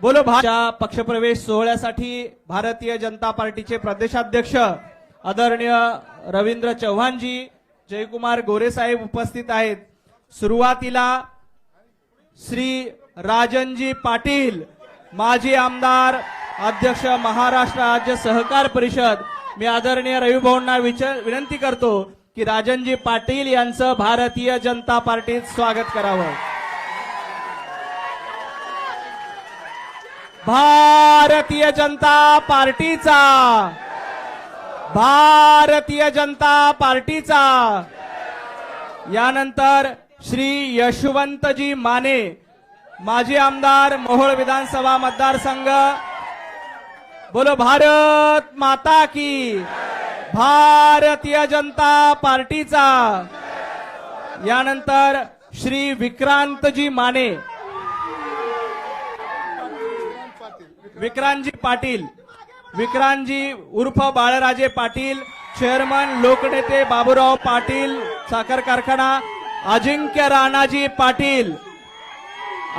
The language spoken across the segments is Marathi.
बोलो भाजपच्या पक्षप्रवेश सोहळ्यासाठी भारतीय जनता पार्टीचे प्रदेशाध्यक्ष आदरणीय रवींद्र चव्हाणजी जयकुमार गोरेसाहेब उपस्थित आहेत. सुरुवातीला श्री राजनजी पाटील माजी आमदार अध्यक्ष महाराष्ट्र राज्य सहकार परिषद. मी आदरणीय रविभाऊंना विच- विनंती करतो की राजनजी पाटील यांचं भारतीय जनता पार्टीत स्वागत करावं. भारतीय जनता पार्टीचा. भारतीय जनता पार्टीचा. यानंतर श्री यशवंतजी माने माजी आमदार मोहोळ विधानसभा मतदारसंघ. बोलो भारत माता की. भारतीय जनता पार्टीचा. यानंतर श्री विक्रांतजी माने विक्रांतजी पाटील विक्रांतजी उर्फ बाळराजे पाटील चेअरमन लोकनेते बाबूराव पाटील साखर कारखाना अजिंक्य राणाजी पाटील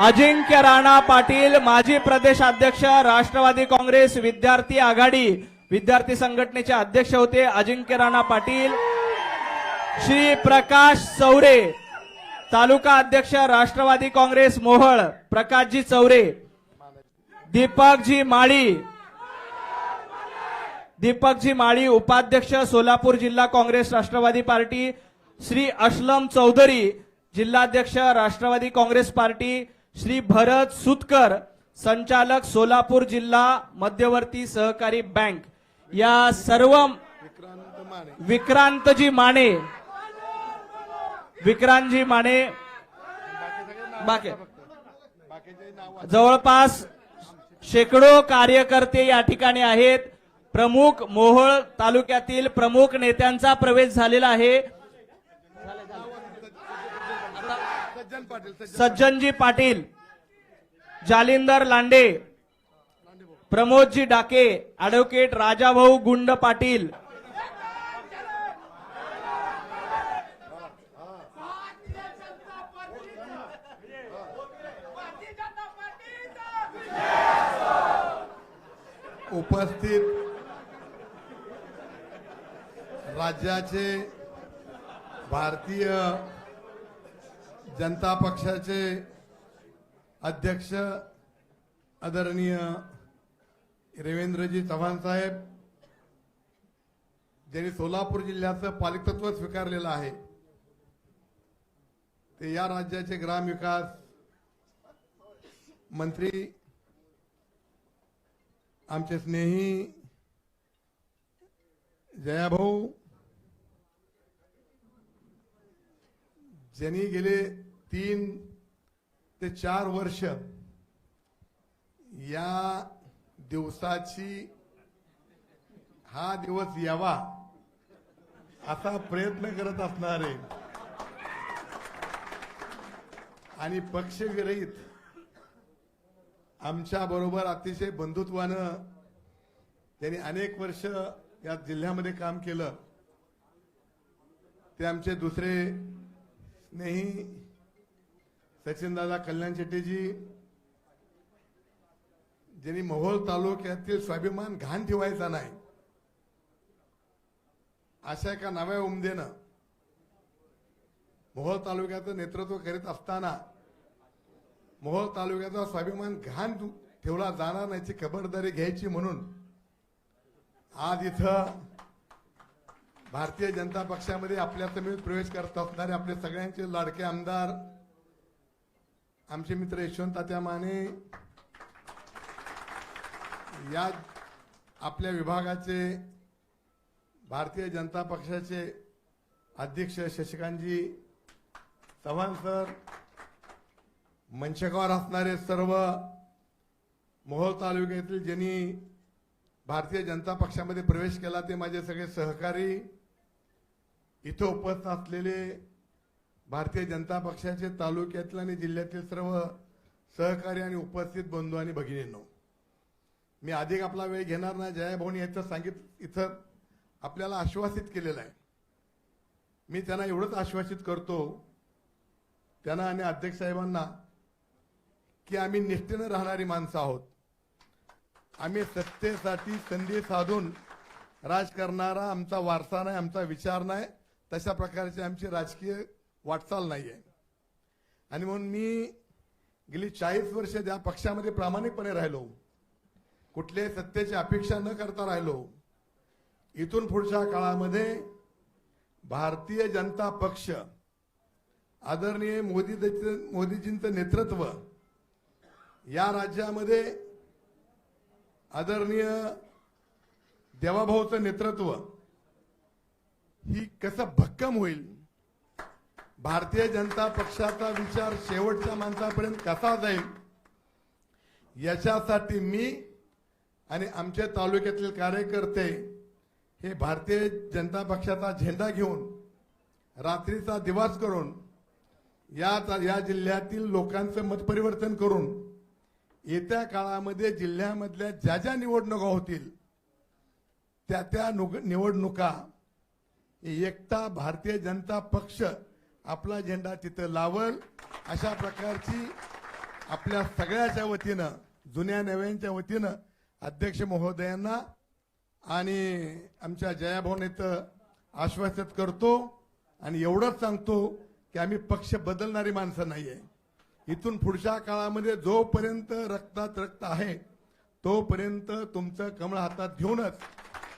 अजिंक्य राणा पाटील माजी प्रदेशाध्यक्ष राष्ट्रवादी काँग्रेस विद्यार्थी आघाडी विद्यार्थी संघटनेचे अध्यक्ष होते अजिंक्य राणा पाटील श्री प्रकाश चौरे तालुका अध्यक्ष राष्ट्रवादी काँग्रेस मोहळ प्रकाशजी चौरे दीपकजी माळी. दीपकजी माळी उपाध्यक्ष सोलापूर जिल्हा काँग्रेस राष्ट्रवादी पार्टी. श्री असलम चौधरी जिल्हाध्यक्ष राष्ट्रवादी काँग्रेस पार्टी. श्री भरत सुतकर संचालक सोलापूर जिल्हा मध्यवर्ती सहकारी बँक. या सर्व विक्रांतजी माने. विक्रांतजी माने. बाकी. जवळपास शेकडो कार्यकर्ते या ठिकाणी आहेत. प्रमुख मोहोळ तालुक्यातील प्रमुख नेत्यांचा प्रवेश झालेला आहे. सज्जनजी पाटील जालिंदर लांडे प्रमोदजी डाके ॲडव्होकेट राजाभाऊ गुंड पाटील उपस्थित राज्याचे भारतीय जनता पक्षाचे अध्यक्ष आदरणीय रेवेंद्रजी चव्हाण साहेब ज्यांनी सोलापूर जिल्ह्याचं पालिकत्व स्वीकारलेलं आहे ते या राज्याचे ग्रामविकास मंत्री आमचे स्नेही जयाभाऊ ज्यांनी गेले तीन ते चार वर्ष या दिवसाची हा दिवस यावा असा प्रयत्न करत असणारे आणि पक्षविरहित आमच्या बरोबर अतिशय बंधुत्वानं त्यांनी अनेक वर्ष या जिल्ह्यामध्ये काम केलं. ते आमचे दुसरे स्नेही सचिनदादा कल्याण शेट्टीजी ज्यांनी मोहोळ तालुक्यातील स्वाभिमान घाण ठेवायचा नाही अशा एका नव्या उमदेनं मोहोळ तालुक्याचं नेतृत्व करीत असताना मोहोळ तालुक्याचा स्वाभिमान घाण ठेवला जाणार नाहीची खबरदारी घ्यायची म्हणून आज इथं भारतीय जनता पक्षामध्ये आपल्या समेत प्रवेश करत असणारे आपले सगळ्यांचे लाडके आमदार आमचे मित्र यशवंत तात्या माने या आपल्या विभागाचे भारतीय जनता पक्षाचे अध्यक्ष शशिकांतजी चव्हाण सर मंचकावर असणारे सर्व मोहोळ तालुक्यातील ज्यांनी भारतीय जनता पक्षामध्ये प्रवेश केला ते माझे सगळे सहकारी इथं उपस्थित असलेले भारतीय जनता पक्षाचे तालुक्यातील आणि जिल्ह्यातील सर्व सहकारी आणि उपस्थित बंधू आणि भगिनींनो मी अधिक आपला वेळ घेणार नाही. जयाभाऊनी याचं सांगित इथं आपल्याला आश्वासित केलेलं आहे. मी त्यांना एवढंच आश्वासित करतो. त्यांना आणि अध्यक्ष साहेबांना की आम्ही निष्ठेनं राहणारी माणसं आहोत. आम्ही सत्तेसाठी संधी साधून राज करणारा आमचा वारसा नाही आमचा विचार नाही तशा प्रकारची आमची राजकीय वाटचाल नाही आहे आणि म्हणून मी गेली चाळीस वर्ष त्या पक्षामध्ये प्रामाणिकपणे राहिलो कुठल्याही सत्तेची अपेक्षा न करता राहिलो इथून पुढच्या काळामध्ये भारतीय जनता पक्ष आदरणीय मोदी मोदीजींचं नेतृत्व या राज्यामध्ये आदरणीय देवाभाऊचं नेतृत्व ही कसं भक्कम होईल? भारतीय जनता पक्षाचा विचार शेवटच्या माणसापर्यंत कसा जाईल? याच्यासाठी मी आणि आमच्या तालुक्यातील कार्यकर्ते हे भारतीय जनता पक्षाचा झेंडा घेऊन रात्रीचा दिवास करून या या जिल्ह्यातील लोकांचं मतपरिवर्तन करून येत्या काळामध्ये जिल्ह्यामधल्या ज्या ज्या निवडणुका होतील त्या त्या निवडणुका एकटा भारतीय जनता पक्ष आपला झेंडा तिथं लावल. अशा प्रकारची आपल्या सगळ्याच्या वतीनं जुन्या नव्यांच्या वतीनं अध्यक्ष महोदयांना आणि आमच्या जयाभाऊन इथं आश्वासित करतो आणि एवढंच सांगतो की आम्ही पक्ष बदलणारी माणसं नाही आहे इथून पुढच्या काळामध्ये जोपर्यंत रक्तात रक्त आहे तोपर्यंत तुमचं कमळ हातात घेऊनच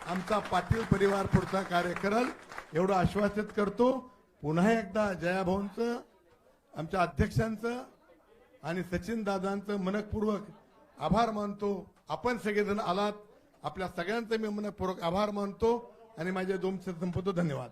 आमचा पाटील परिवार पुढचा कार्य करल एवढं आश्वासित करतो. पुन्हा एकदा जयाभाऊंचं आमच्या अध्यक्षांचं आणि सचिन दादांचं मनपूर्वक आभार मानतो. आपण सगळेजण आलात. आपल्या सगळ्यांचं मी मनपूर्वक आभार मानतो. आणि माझे दोन संपतो. धन्यवाद.